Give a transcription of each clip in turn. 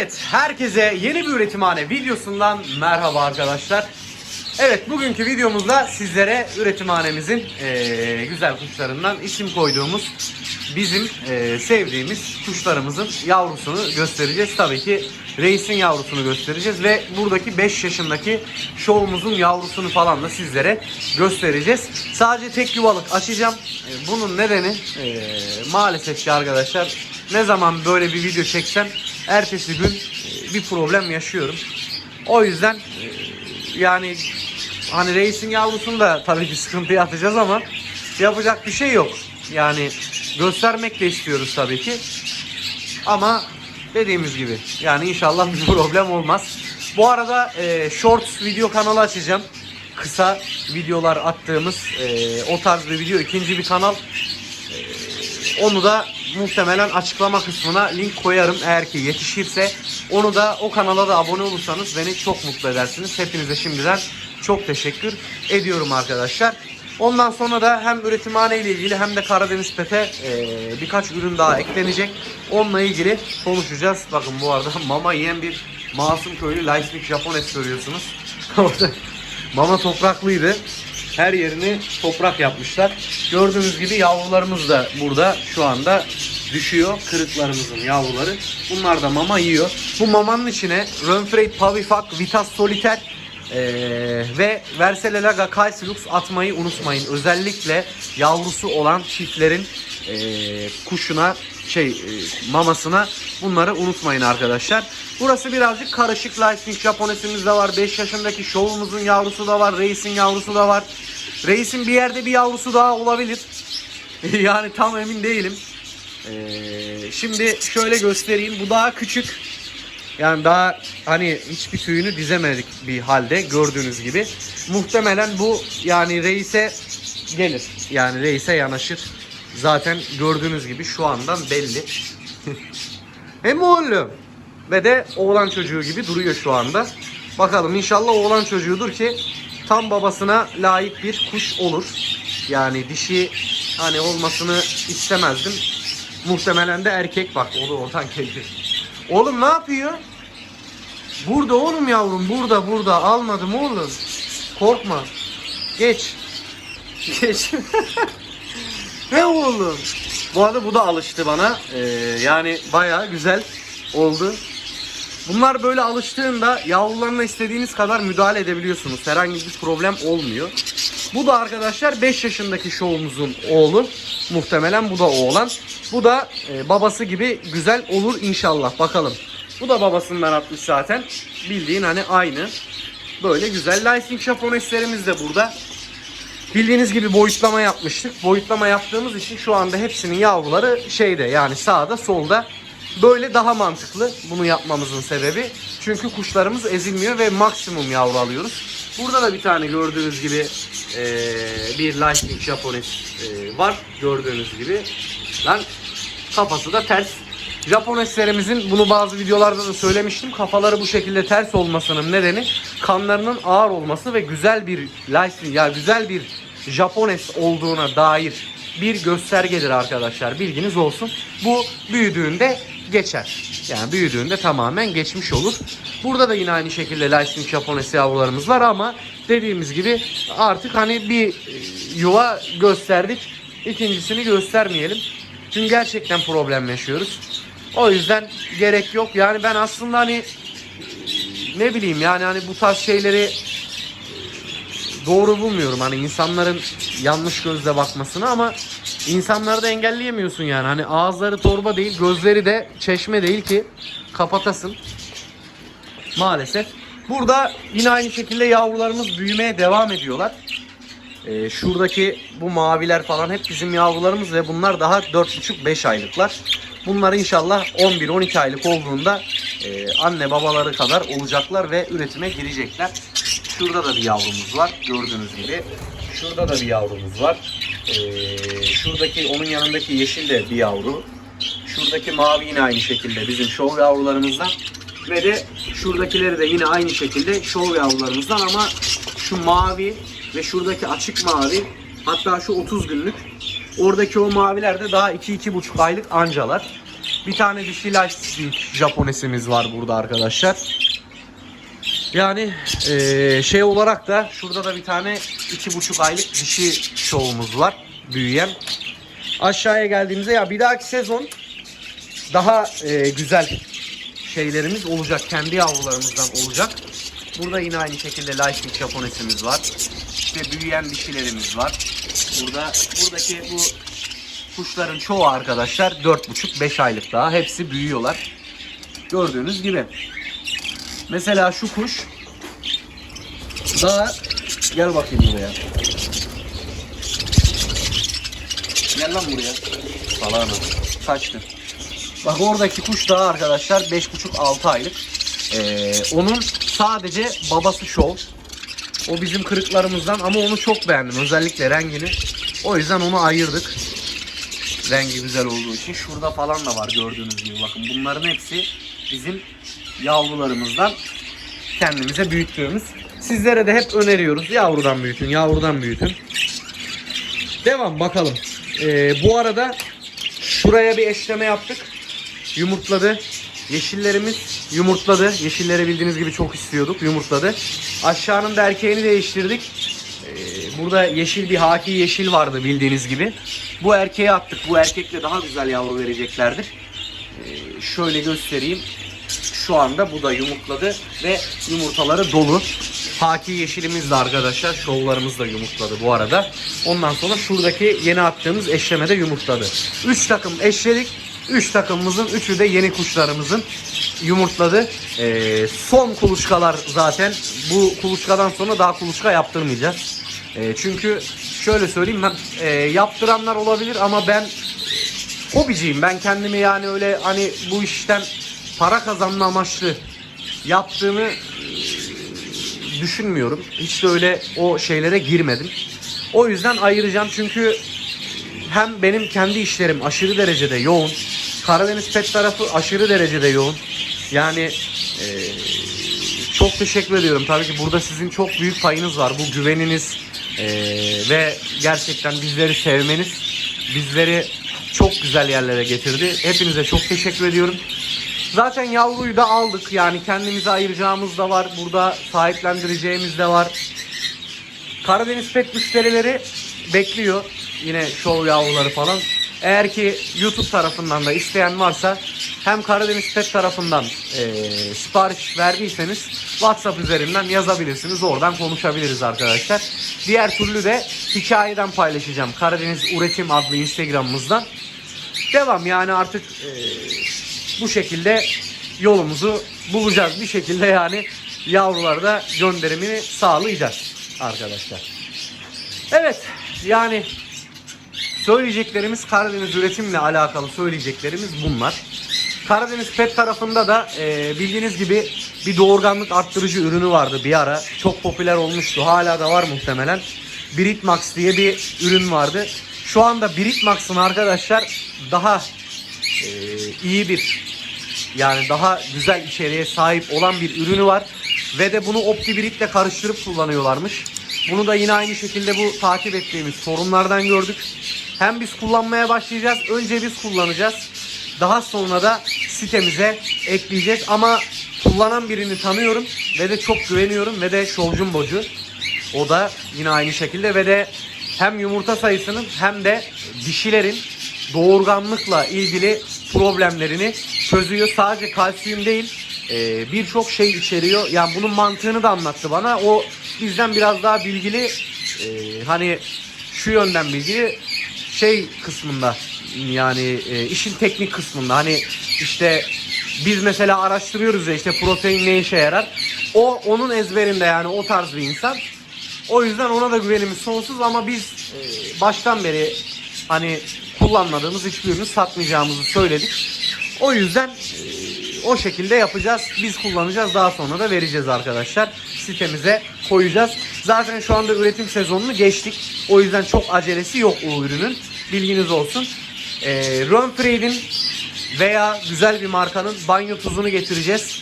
Evet, herkese yeni bir üretimhane videosundan merhaba arkadaşlar. Evet, bugünkü videomuzda sizlere üretimhanemizin eee, güzel kuşlarından isim koyduğumuz bizim eee, sevdiğimiz kuşlarımızın yavrusunu göstereceğiz. Tabii ki reisin yavrusunu göstereceğiz ve buradaki 5 yaşındaki şovumuzun yavrusunu falan da sizlere göstereceğiz. Sadece tek yuvalık açacağım. E, Bunun nedeni eee, maalesef ki arkadaşlar ne zaman böyle bir video çeksem ertesi gün e, bir problem yaşıyorum. O yüzden e, yani hani reisin yavrusunu da tabii ki sıkıntıya atacağız ama yapacak bir şey yok. Yani göstermek de istiyoruz tabii ki. Ama dediğimiz gibi yani inşallah bir problem olmaz. Bu arada e, shorts video kanalı açacağım. Kısa videolar attığımız e, o tarz bir video ikinci bir kanal. Onu da muhtemelen açıklama kısmına link koyarım eğer ki yetişirse. Onu da o kanala da abone olursanız beni çok mutlu edersiniz. Hepinize şimdiden çok teşekkür ediyorum arkadaşlar. Ondan sonra da hem üretimhane ile ilgili hem de Karadeniz Pet'e e, birkaç ürün daha eklenecek. Onunla ilgili konuşacağız. Bakın bu arada mama yiyen bir masum köylü Leisnik Japones görüyorsunuz. Orada mama topraklıydı. Her yerini toprak yapmışlar. Gördüğünüz gibi yavrularımız da burada şu anda düşüyor. Kırıklarımızın yavruları. Bunlar da mama yiyor. Bu mamanın içine Renfreid Pavifak, Vitas Solitaire eee, ve Verselaga Calcilux atmayı unutmayın. Özellikle yavrusu olan çiftlerin eee, kuşuna şey eee, mamasına bunları unutmayın arkadaşlar. Burası birazcık karışık. Lightning Japonesimiz de var. 5 yaşındaki şovumuzun yavrusu da var. Reis'in yavrusu da var. Reis'in bir yerde bir yavrusu daha olabilir. yani tam emin değilim. Ee, şimdi şöyle göstereyim. Bu daha küçük. Yani daha hani hiçbir tüyünü dizemedik bir halde gördüğünüz gibi. Muhtemelen bu yani reise gelir. Yani reise yanaşır. Zaten gördüğünüz gibi şu andan belli. Hem oğlum ve de oğlan çocuğu gibi duruyor şu anda. Bakalım inşallah oğlan çocuğudur ki tam babasına layık bir kuş olur. Yani dişi hani olmasını istemezdim. Muhtemelen de erkek bak o da oradan geldi. Oğlum ne yapıyor? Burada oğlum yavrum burada burada almadım oğlum. Korkma. Geç. Geç. Ne oğlum? Bu arada bu da alıştı bana. Ee, yani bayağı güzel oldu. Bunlar böyle alıştığında yavrularına istediğiniz kadar müdahale edebiliyorsunuz. Herhangi bir problem olmuyor. Bu da arkadaşlar 5 yaşındaki şovumuzun oğlu. Muhtemelen bu da oğlan. Bu da e, babası gibi güzel olur inşallah. Bakalım. Bu da babasından atmış zaten. Bildiğin hani aynı. Böyle güzel. Licensing Japoneslerimiz de burada. Bildiğiniz gibi boyutlama yapmıştık. Boyutlama yaptığımız için şu anda hepsinin yavruları şeyde yani sağda solda. Böyle daha mantıklı bunu yapmamızın sebebi. Çünkü kuşlarımız ezilmiyor ve maksimum yavru alıyoruz. Burada da bir tane gördüğünüz gibi eee, bir Lightning Japones eee, var. Gördüğünüz gibi. Lan kafası da ters. Japoneslerimizin bunu bazı videolarda da söylemiştim. Kafaları bu şekilde ters olmasının nedeni kanlarının ağır olması ve güzel bir Lightning ya güzel bir Japones olduğuna dair bir göstergedir arkadaşlar. Bilginiz olsun. Bu büyüdüğünde geçer. Yani büyüdüğünde tamamen geçmiş olur. Burada da yine aynı şekilde Lightning Japones yavrularımız var ama dediğimiz gibi artık hani bir e, yuva gösterdik. İkincisini göstermeyelim. Çünkü gerçekten problem yaşıyoruz. O yüzden gerek yok. Yani ben aslında hani ne bileyim yani hani bu tarz şeyleri doğru bulmuyorum. Hani insanların yanlış gözle bakmasını ama insanları da engelleyemiyorsun yani. Hani ağızları torba değil, gözleri de çeşme değil ki kapatasın. Maalesef. Burada yine aynı şekilde yavrularımız büyümeye devam ediyorlar. Ee, şuradaki bu maviler falan hep bizim yavrularımız ve bunlar daha 4,5-5 aylıklar. Bunlar inşallah 11-12 aylık olduğunda e, anne babaları kadar olacaklar ve üretime girecekler. Şurada da bir yavrumuz var gördüğünüz gibi. Şurada da bir yavrumuz var. Ee, şuradaki onun yanındaki yeşil de bir yavru. Şuradaki mavi yine aynı şekilde bizim şov yavrularımızdan. Ve de şuradakileri de yine aynı şekilde şov yavrularımızdan ama şu mavi ve şuradaki açık mavi hatta şu 30 günlük oradaki o maviler de daha 2-2,5 aylık ancalar. Bir tane dişi lastik Japonesimiz var burada arkadaşlar. Yani eee, şey olarak da şurada da bir tane iki buçuk aylık dişi şovumuz var. Büyüyen. Aşağıya geldiğimizde ya bir dahaki sezon daha eee, güzel şeylerimiz olacak. Kendi yavrularımızdan olacak. Burada yine aynı şekilde lastik Japonesimiz var. İşte büyüyen dişilerimiz var. Burada buradaki bu kuşların çoğu arkadaşlar 4,5-5 aylık daha. Hepsi büyüyorlar. Gördüğünüz gibi. Mesela şu kuş daha gel bakayım buraya. Gel lan buraya. Salağını. Kaçtı. Bak oradaki kuş daha arkadaşlar 5,5-6 aylık. Ee, onun sadece babası şov. O bizim kırıklarımızdan ama onu çok beğendim. Özellikle rengini. O yüzden onu ayırdık. Rengi güzel olduğu için. Şurada falan da var gördüğünüz gibi. Bakın bunların hepsi bizim yavrularımızdan kendimize büyüttüğümüz. Sizlere de hep öneriyoruz. Yavrudan büyütün, yavrudan büyütün. Devam bakalım. Ee, bu arada şuraya bir eşleme yaptık. Yumurtladı. Yeşillerimiz yumurtladı. Yeşilleri bildiğiniz gibi çok istiyorduk. Yumurtladı. Aşağının da erkeğini değiştirdik. Ee, burada yeşil bir haki yeşil vardı bildiğiniz gibi. Bu erkeğe attık. Bu erkekle daha güzel yavru vereceklerdir. Ee, şöyle göstereyim. Şu anda bu da yumurtladı ve yumurtaları dolu. Haki yeşilimiz de arkadaşlar şovlarımız da yumurtladı bu arada. Ondan sonra şuradaki yeni attığımız eşleme de yumurtladı. 3 takım eşledik. 3 takımımızın 3'ü de yeni kuşlarımızın yumurtladı. Ee, son kuluçkalar zaten. Bu kuluçkadan sonra daha kuluçka yaptırmayacağız. Ee, çünkü şöyle söyleyeyim ben e, yaptıranlar olabilir ama ben hobiciyim. Ben kendimi yani öyle hani bu işten para kazanma amaçlı yaptığımı e, düşünmüyorum. Hiç de öyle o şeylere girmedim. O yüzden ayıracağım çünkü hem benim kendi işlerim aşırı derecede yoğun. Karadeniz Pet tarafı aşırı derecede yoğun. Yani e, çok teşekkür ediyorum. Tabii ki burada sizin çok büyük payınız var. Bu güveniniz e, ve gerçekten bizleri sevmeniz bizleri çok güzel yerlere getirdi. Hepinize çok teşekkür ediyorum. Zaten yavruyu da aldık. Yani kendimize ayıracağımız da var. Burada sahiplendireceğimiz de var. Karadeniz Pet müşterileri bekliyor. Yine şov yavruları falan. Eğer ki YouTube tarafından da isteyen varsa hem Karadeniz Pet tarafından eee, sipariş verdiyseniz WhatsApp üzerinden yazabilirsiniz. Oradan konuşabiliriz arkadaşlar. Diğer türlü de hikayeden paylaşacağım. Karadeniz Üretim adlı Instagram'ımızdan. Devam yani artık eee, bu şekilde yolumuzu bulacağız. Bir şekilde yani yavruları da gönderimini sağlayacağız arkadaşlar. Evet yani söyleyeceklerimiz Karadeniz üretimle alakalı söyleyeceklerimiz bunlar. Karadeniz Pet tarafında da e, bildiğiniz gibi bir doğurganlık arttırıcı ürünü vardı bir ara. Çok popüler olmuştu. Hala da var muhtemelen. Britmax diye bir ürün vardı. Şu anda Britmax'ın arkadaşlar daha e, iyi bir yani daha güzel içeriğe sahip olan bir ürünü var. Ve de bunu OptiBrit'le karıştırıp kullanıyorlarmış. Bunu da yine aynı şekilde bu takip ettiğimiz sorunlardan gördük. Hem biz kullanmaya başlayacağız. Önce biz kullanacağız. Daha sonra da sitemize ekleyeceğiz. Ama kullanan birini tanıyorum ve de çok güveniyorum ve de şovcum bocu. O da yine aynı şekilde ve de hem yumurta sayısının hem de dişilerin doğurganlıkla ilgili problemlerini çözüyor. Sadece kalsiyum değil e, birçok şey içeriyor. Yani bunun mantığını da anlattı bana. O bizden biraz daha bilgili e, hani şu yönden bilgili şey kısmında yani e, işin teknik kısmında hani işte biz mesela araştırıyoruz ya işte protein ne işe yarar. O onun ezberinde yani o tarz bir insan. O yüzden ona da güvenimiz sonsuz ama biz baştan beri hani kullanmadığımız hiçbir ürünü satmayacağımızı söyledik. O yüzden e, o şekilde yapacağız. Biz kullanacağız. Daha sonra da vereceğiz arkadaşlar. Sitemize koyacağız. Zaten şu anda üretim sezonunu geçtik. O yüzden çok acelesi yok o ürünün. Bilginiz olsun. E, Rönfreid'in veya güzel bir markanın banyo tuzunu getireceğiz.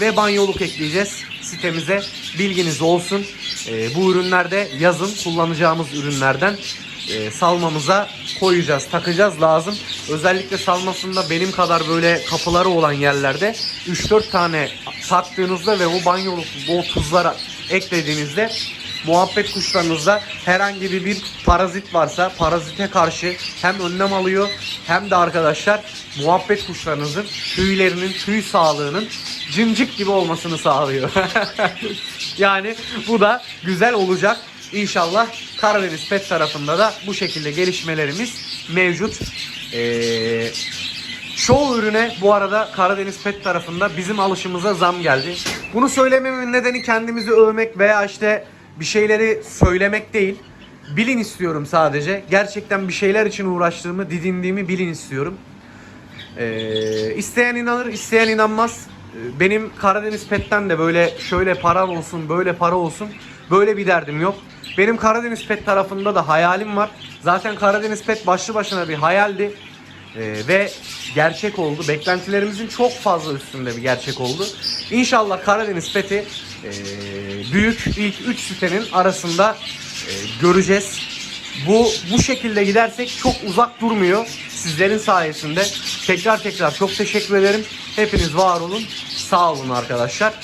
Ve banyoluk ekleyeceğiz sitemize. Bilginiz olsun. E, bu ürünlerde yazın kullanacağımız ürünlerden. E, salmamıza koyacağız, takacağız lazım. Özellikle salmasında benim kadar böyle kapıları olan yerlerde 3-4 tane taktığınızda ve o banyoluk bol tuzlara eklediğinizde muhabbet kuşlarınızda herhangi bir, bir parazit varsa parazite karşı hem önlem alıyor hem de arkadaşlar muhabbet kuşlarınızın tüylerinin, tüy sağlığının cımcık gibi olmasını sağlıyor. yani bu da güzel olacak. İnşallah Karadeniz Pet tarafında da bu şekilde gelişmelerimiz mevcut. Ee, Çoğu ürüne bu arada Karadeniz Pet tarafında bizim alışımıza zam geldi. Bunu söylememin nedeni kendimizi övmek veya işte bir şeyleri söylemek değil. Bilin istiyorum sadece. Gerçekten bir şeyler için uğraştığımı, didindiğimi bilin istiyorum. Ee, isteyen inanır, isteyen inanmaz. Ee, Benim Karadeniz Pet'ten de böyle şöyle para olsun, böyle para olsun. Böyle bir derdim yok. Benim Karadeniz Pet tarafında da hayalim var. Zaten Karadeniz Pet başlı başına bir hayaldi. Ee, ve gerçek oldu. Beklentilerimizin çok fazla üstünde bir gerçek oldu. İnşallah Karadeniz Pet'i e, büyük ilk 3 sitenin arasında e, göreceğiz. Bu bu şekilde gidersek çok uzak durmuyor. Sizlerin sayesinde. Tekrar tekrar çok teşekkür ederim. Hepiniz var olun. Sağ olun arkadaşlar.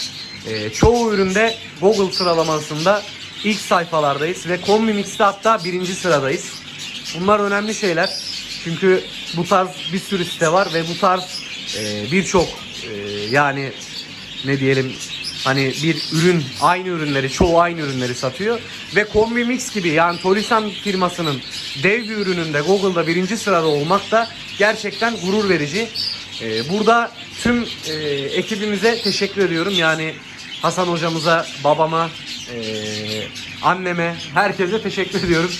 Ee, çoğu üründe Google sıralamasında ilk sayfalardayız ve Kombi Mix'te hatta birinci sıradayız. Bunlar önemli şeyler. Çünkü bu tarz bir sürü site var ve bu tarz e, birçok e, yani ne diyelim hani bir ürün aynı ürünleri çoğu aynı ürünleri satıyor ve Kombi Mix gibi yani Tolisan firmasının dev bir ürününde Google'da birinci sırada olmak da gerçekten gurur verici. Ee, burada tüm e, ekibimize teşekkür ediyorum yani Hasan hocamıza, babama, e, anneme, herkese teşekkür ediyorum.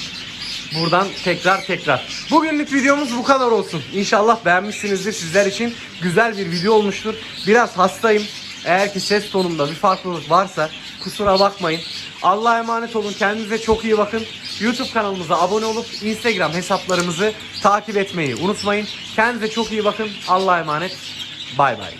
Buradan tekrar tekrar. Bugünlük videomuz bu kadar olsun. İnşallah beğenmişsinizdir. Sizler için güzel bir video olmuştur. Biraz hastayım. Eğer ki ses tonumda bir farklılık varsa kusura bakmayın. Allah'a emanet olun. Kendinize çok iyi bakın. YouTube kanalımıza abone olup Instagram hesaplarımızı takip etmeyi unutmayın. Kendinize çok iyi bakın. Allah'a emanet. Bay bay.